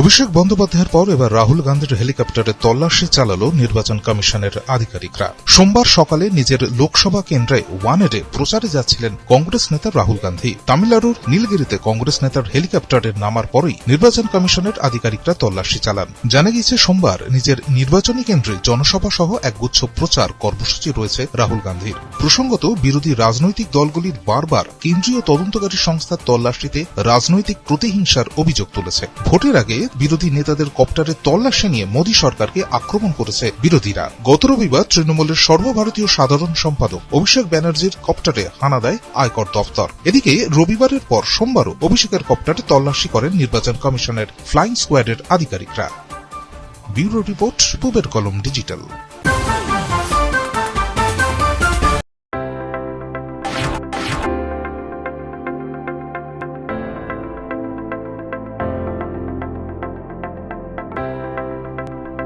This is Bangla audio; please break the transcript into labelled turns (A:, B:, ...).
A: অভিষেক বন্দ্যোপাধ্যায়ের পর এবার রাহুল গান্ধীর হেলিকপ্টারে তল্লাশি চালালো নির্বাচন কমিশনের আধিকারিকরা। সোমবার সকালে নিজের লোকসভা কেন্দ্রে ওয়ানেডে প্রচারে যাচ্ছিলেন কংগ্রেস নেতা রাহুল গান্ধী। তামিলনাড়ুর নীলগিরিতে কংগ্রেস নেতার হেলিকপ্টারে নামার পরেই নির্বাচন কমিশনের আধিকারিকরা তল্লাশি চালান। জানা গিয়েছে, সোমবার নিজের নির্বাচনী কেন্দ্রে জনসভা সহ একগুচ্ছ প্রচার কর্মসূচি রয়েছে রাহুল গান্ধীর। প্রসঙ্গত, বিরোধী রাজনৈতিক দলগুলির বারবার কেন্দ্রীয় তদন্তকারী সংস্থার তল্লাশিতে রাজনৈতিক প্রতিহিংসার অভিযোগ তুলেছে। ভোটের আগে বিরোধী নেতাদের কপ্টারের তল্লাশি নিয়ে মোদী সরকারকে আক্রমণ করেছে বিরোধীরা। গত রবিবার তৃণমূলের সর্বভারতীয় সাধারণ সম্পাদক অভিষেক ব্যানার্জির কপ্টারে হানা দেয় আয়কর দপ্তর। এদিকে রবিবারের পর সোমবারও অভিষেকের কপ্টারে তল্লাশি করেন নির্বাচন কমিশনের ফ্লাইং স্কোয়াডের আধিকারিকরা। ব্যুরো রিপোর্ট, পূবের কলম ডিজিটাল।